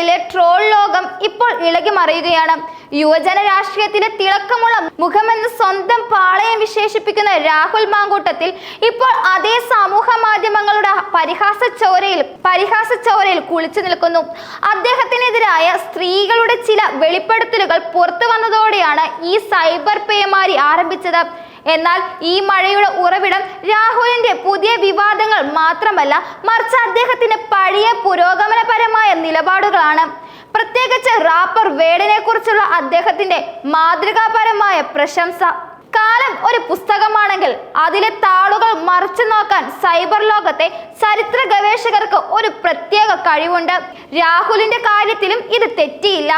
സമൂഹമാധ്യമങ്ങളിലെ troll ലോകം ഇപ്പോൾ ഇളകി മറിയുകയാണ് യുവജന രാഷ്ട്രീയത്തിന് തിളക്കമുള്ള മുഖമെന്ന് സ്വന്തം പാളയം വിശേഷിപ്പിക്കുന്ന രാഹുൽ മാങ്കൂട്ടത്തിൽ ഇപ്പോൾ അതേ സമൂഹ മാധ്യമങ്ങളുടെ പരിഹാസ ചോരയിൽ പരിഹാസ ചോരയിൽ കുളിച്ചു നിൽക്കുന്നു. അദ്ദേഹത്തിനെതിരായ സ്ത്രീകളുടെ ചില വെളിപ്പെടുത്തലുകൾ പുറത്തു വന്നതോടെയാണ് ഈ സൈബർ പേമാരി ആരംഭിച്ചത്. എന്നാൽ ഈ മഴയുടെ ഉറവിടം രാഹുലിന്റെ പുതിയ വിവാദങ്ങൾ മാത്രമല്ല മറിച്ച് അദ്ദേഹത്തിന്റെ പഴയ പുരോഗമനപരമായ നിലപാടുകളാണ്. പ്രത്യേകിച്ച് റാപ്പർ വേടനെ കുറിച്ചുള്ള അദ്ദേഹത്തിന്റെ മാതൃകാപരമായ പ്രശംസ. കാലം ഒരു പുസ്തകമാണെങ്കിൽ അതിലെ താളുകൾ മറിച്ചു നോക്കാൻ സൈബർ ലോകത്തെ ചരിത്ര ഗവേഷകർക്ക് ഒരു പ്രത്യേക കഴിവുണ്ട്. രാഹുലിന്റെ കാര്യത്തിലും ഇത് തെറ്റിയില്ല.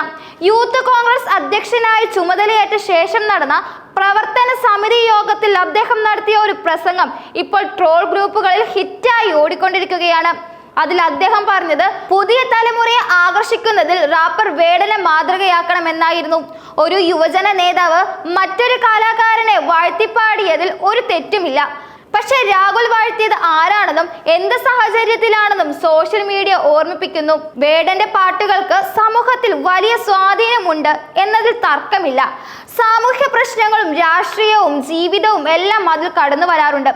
യൂത്ത് കോൺഗ്രസ് അധ്യക്ഷനായി ചുമതലയേറ്റ ശേഷം നടന്ന പ്രവർത്തന സമിതി യോഗത്തിൽ അദ്ദേഹം നടത്തിയ ഒരു പ്രസംഗം ഇപ്പോൾ ട്രോൾ ഗ്രൂപ്പുകളിൽ ഹിറ്റായി ഓടിക്കൊണ്ടിരിക്കുകയാണ്. അതിൽ അദ്ദേഹം പറഞ്ഞത് പുതിയ തലമുറയെ ആകർഷിക്കുന്നതിൽ റാപ്പർ വേടനെ മാതൃകയാക്കണമെന്നായിരുന്നു. ഒരു യുവജന നേതാവ് മറ്റൊരു കലാകാരനെ വാഴ്ത്തിപ്പാടിയതിൽ ഒരു തെറ്റുമില്ല. പക്ഷെ രാഹുൽ വാഴ്ത്തിയത് ആരാണെന്നും എന്ത് സാഹചര്യത്തിലാണെന്നും സോഷ്യൽ മീഡിയ ഓർമ്മിപ്പിക്കുന്നു. വേടന്റെ പാട്ടുകൾക്ക് സമൂഹത്തിൽ വലിയ സ്വാധീനമുണ്ട് എന്നതിൽ തർക്കമില്ല. സാമൂഹ്യ പ്രശ്നങ്ങളും രാഷ്ട്രീയവും ജീവിതവും എല്ലാം അതിൽ കടന്നു വരാറുണ്ട്.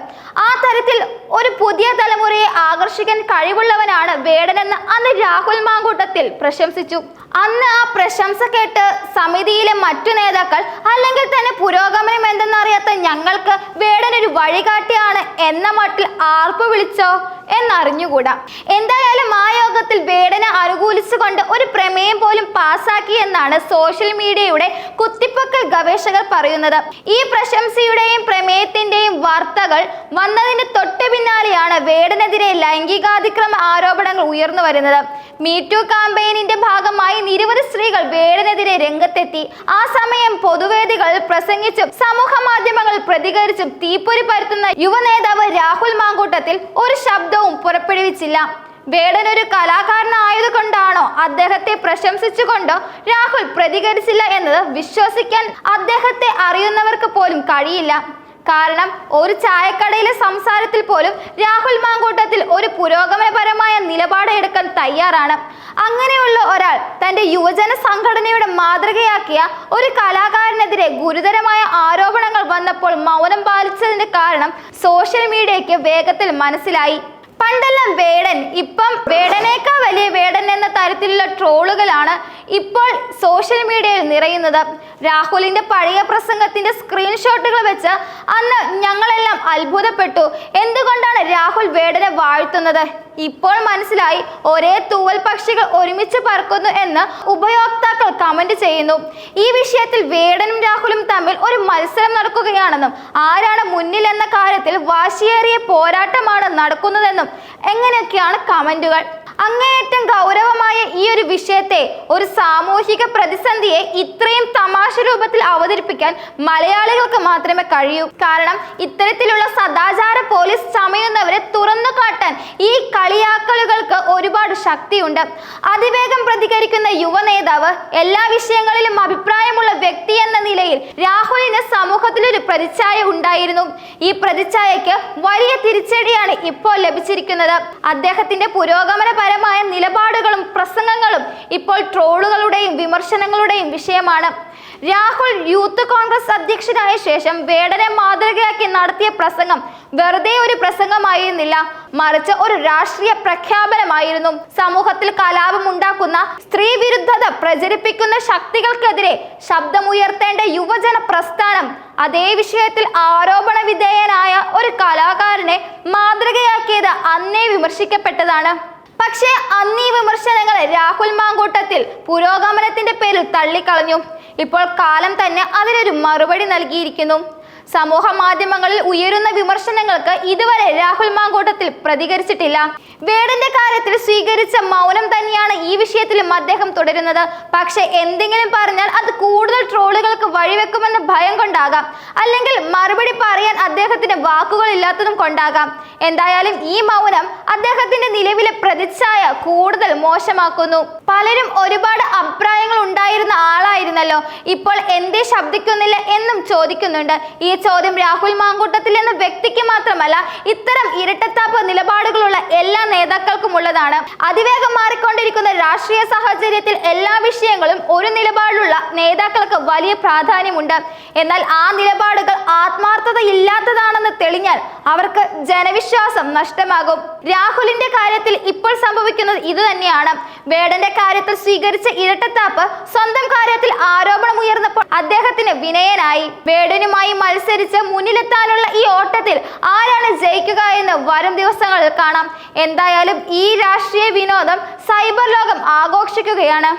ആ തരത്തിൽ ഒരു പുതിയ തലമുറയെ ആകർഷിക്കാൻ കഴിവുള്ളവനാണ് വേടനെന്ന് അന്ന് രാഹുൽ മാങ്കൂട്ടത്തിൽ പ്രശംസിച്ചു. അന്ന് ആ പ്രശംസ കേട്ട് സമിതിയിലെ മറ്റു നേതാക്കൾ അല്ലെങ്കിൽ തന്നെ പുരോഗമനം എന്തെന്നറിയാത്ത ഞങ്ങൾക്ക് വേടൻ ഒരു വഴികാട്ടിയാണ് എന്ന മട്ടിൽ ആർപ്പ് വിളിച്ചോ എന്നറിഞ്ഞുകൂടാ. എന്തായാലും ആ യോഗത്തിൽ വേടനെ അനുകൂലിച്ചുകൊണ്ട് ഒരു പ്രമേയം പോലും പാസാക്കി എന്നാണ് സോഷ്യൽ മീഡിയയുടെ കുത്തിപ്പൊക്കൽ ഗവേഷകർ പറയുന്നത്. ഈ പ്രശംസയുടെയും പ്രമേയത്തിന്റെയും വാർത്തകൾ വന്നതിന് തൊട്ട് പിന്നാലെയാണ് വേടനെതിരെ ലൈംഗികാതിക്രമ ആരോപണങ്ങൾ ഉയർന്നു വരുന്നത്. മീറ്റു കാമ്പയിനിന്റെ ഭാഗമായി നിരവധി സ്ത്രീകൾ വേടനെതിരെ രംഗത്തെത്തി. ആ സമയം പൊതുവേദികളിൽ പ്രസംഗിച്ചും സമൂഹ മാധ്യമങ്ങളിൽ പ്രതികരിച്ചും തീപ്പൊരി പരത്തുന്ന യുവനേതാവ് രാഹുൽ മാങ്കൂട്ടത്തിൽ ഒരു ശബ്ദവും പുറപ്പെടുവിച്ചില്ല. വേടൻ ഒരു കലാകാരനായത് കൊണ്ടാണോ അദ്ദേഹത്തെ പ്രശംസിച്ചുകൊണ്ടോ രാഹുൽ പ്രതികരിച്ചില്ല എന്നത് വിശ്വസിക്കാൻ അദ്ദേഹത്തെ അറിയുന്നവർക്ക് പോലും കഴിയില്ല. കാരണം ഒരു ചായക്കടയിലെ സംസാരത്തിൽ പോലും രാഹുൽ മാങ്കൂട്ടത്തിൽ ഒരു പുരോഗമനപരമായ നിലപാട് എടുക്കാൻ തയ്യാറാണ്. അങ്ങനെയുള്ള ഒരാൾ തന്റെ യുവജന സംഘടനയുടെ മാതൃകയാക്കിയ ഒരു കലാകാരനെതിരെ ഗുരുതരമായ ആരോപണങ്ങൾ വന്നപ്പോൾ മൗനം പാലിച്ചതിന്റെ കാരണം സോഷ്യൽ മീഡിയയ്ക്ക് വേഗത്തിൽ മനസ്സിലായി. പണ്ടെല്ലാം വേടൻ. ഇപ്പം വേടനേക്കാൾ വലിയ വേടൻ എന്ന തരത്തിലുള്ള ട്രോളുകളാണ് ഇപ്പോൾ സോഷ്യൽ മീഡിയയിൽ നിറയുന്നത്. രാഹുലിന്റെ പഴയ പ്രസംഗത്തിന്റെ സ്ക്രീൻഷോട്ടുകൾ വെച്ച് അന്ന് ഞങ്ങളെല്ലാം അത്ഭുതപ്പെട്ടു. എന്തുകൊണ്ടാണ് രാഹുൽ വേടനെ വാഴ്ത്തുന്നത്? ഇപ്പോൾ മനസ്സിലായി ഒരേ തൂവൽ പക്ഷികൾ ഒരുമിച്ച് പറക്കുന്നു എന്ന് ഉപയോക്താക്കൾ കമന്റ് ചെയ്യുന്നു. ഈ വിഷയത്തിൽ വേടനും രാഹുലും തമ്മിൽ ഒരു മത്സരം നടക്കുകയാണെന്നും ആരാണ് മുന്നിൽ എന്ന കാര്യത്തിൽ വാശിയേറിയ പോരാട്ടമാണ് നടക്കുന്നതെന്നും എങ്ങനെയൊക്കെയാണ് കമന്റുകൾ? അങ്ങേയറ്റം ഗൗരവമായ ഈ ഒരു വിഷയത്തെ ഒരു സാമൂഹിക പ്രതിസന്ധിയെ ഇത്രയും തമാശ രൂപത്തിൽ അവതരിപ്പിക്കാൻ മലയാളികൾക്ക് മാത്രമേ കഴിയൂ. കാരണം ഇത്തരത്തിലുള്ള സദാചാര പോലീസ് ചമയുന്നവരെ തുറന്നു കാട്ടാൻ ഈ കളിയാക്കലുകൾക്ക് ഒരുപാട് ശക്തിയുണ്ട്. അതിവേഗം പ്രതികരിക്കുന്ന യുവ നേതാവ് എല്ലാ വിഷയങ്ങളിലും അഭിപ്രായമുള്ള വ്യക്തി എന്ന നിലയിൽ രാഹുലിന് സമൂഹത്തിൽ ഒരു പ്രതിച്ഛായ ഉണ്ടായിരുന്നു. ഈ പ്രതിച്ഛായയ്ക്ക് വലിയ തിരിച്ചടിയാണ് ഇപ്പോൾ ലഭിച്ചിരിക്കുന്നത്. അദ്ദേഹത്തിന്റെ പുരോഗമനപരമായ നിലപാടുകളും പ്രസംഗങ്ങളും ഇപ്പോൾ ട്രോളുകളുടെയും വിമർശനങ്ങളുടെയും വിഷയമാണ്. രാഹുൽ യൂത്ത് കോൺഗ്രസ് അധ്യക്ഷനായ ശേഷം വേടനെ മാതൃകയാക്കി നടത്തിയ പ്രസംഗം വെറുതെ ഒരു പ്രസംഗമായിരുന്നില്ല. മറിച്ച് ഒരു രാഷ്ട്രീയ പ്രഖ്യാപനമായിരുന്നു. സമൂഹത്തിൽ കലാപം ഉണ്ടാക്കുന്ന സ്ത്രീ വിരുദ്ധത പ്രചരിപ്പിക്കുന്ന ശക്തികൾക്കെതിരെ ശബ്ദമുയർത്തേണ്ട യുവജന പ്രസ്ഥാനം അതേ വിഷയത്തിൽ ആരോപണ വിധേയനായ ഒരു കലാകാരനെ മാതൃകയാക്കിയത് അന്നേ വിമർശിക്കപ്പെട്ടതാണ്. പക്ഷേ അന്നീ വിമർശനങ്ങൾ രാഹുൽ മാങ്കൂട്ടത്തിൽ പുരോഗമനത്തിന്റെ പേരിൽ തള്ളിക്കളഞ്ഞു. ഇപ്പോൾ കാലം തന്നെ അതിനൊരു മറുപടി നൽകിയിരിക്കുന്നു. സമൂഹ മാധ്യമങ്ങളിൽ ഉയരുന്ന വിമർശനങ്ങൾക്ക് ഇതുവരെ രാഹുൽ മാങ്കോട്ടത്തിൽ പ്രതികരിച്ചിട്ടില്ല. വേടന്റെ കാര്യത്തിൽ സ്വീകരിച്ച മൗനം തന്നെയാണ് ഈ വിഷയത്തിലും അദ്ദേഹം തുടരുന്നത്. പക്ഷെ എന്തെങ്കിലും പറഞ്ഞാൽ അത് കൂടുതൽ ട്രോളുകൾക്ക് വഴിവെക്കുമെന്ന ഭയം കൊണ്ടാകാം. അല്ലെങ്കിൽ മറുപടി പറയാൻ അദ്ദേഹത്തിന് വാക്കുകൾ ഇല്ലാത്തതും കൊണ്ടാകാം. എന്തായാലും ഈ മൗനം അദ്ദേഹത്തിന്റെ നിലവിലെ കൂടുതൽ മോശമാക്കുന്നു. പലരും ഒരുപാട് അഭിപ്രായങ്ങൾ ഉണ്ടായിരുന്ന ആളായിരുന്നല്ലോ. ഇപ്പോൾ എന്തേ ശബ്ദിക്കുന്നില്ല എന്നും ചോദിക്കുന്നുണ്ട്. ഈ ചോദ്യം രാഹുൽ മാങ്കൂട്ടത്തിൽ എന്ന വ്യക്തിക്ക് മാത്രമല്ല ഇത്തരം ഇരട്ടത്താപ്പ് നിലപാടുകളുള്ള എല്ലാ നേതാക്കൾക്കും ഉള്ളതാണ്. അതിവേഗം മാറിക്കൊണ്ടിരിക്കുന്ന രാഷ്ട്രീയ സാഹചര്യത്തിൽ എല്ലാ വിഷയങ്ങളും ഒരു നിലപാടിലുള്ള നേതാക്കൾക്ക് വലിയ പ്രാധാന്യമുണ്ട്. എന്നാൽ ആ നിലപാടുകൾ ആത്മാർത്ഥത ഇല്ലാത്തതാണെന്ന് തെളിഞ്ഞാൽ അവർക്ക് ജനവിശ്വാസം നഷ്ടമാകും. രാഹുലിന്റെ കാര്യത്തിൽ ഇപ്പോൾ സംഭവിക്കുന്നത് ഇതുതന്നെയാണ് വേടന്റെ കാര്യത്തിൽ സ്വീകരിച്ച ഇരട്ടത്താപ്പ് സ്വന്തം കാര്യത്തിൽ ആരോപണം ഉയർന്നപ്പോൾ അദ്ദേഹത്തിന് വിനയനായി. വേടനുമായി മത്സരിച്ച് മുന്നിലെത്താനുള്ള ഈ ഓട്ടത്തിൽ ആരാണ് ജയിക്കുക എന്ന് വരും ദിവസങ്ങളിൽ കാണാം. എന്തായാലും ഈ രാഷ്ട്രീയ വിനോദം സൈബർ ലോകം ആഘോഷിക്കുകയാണ്.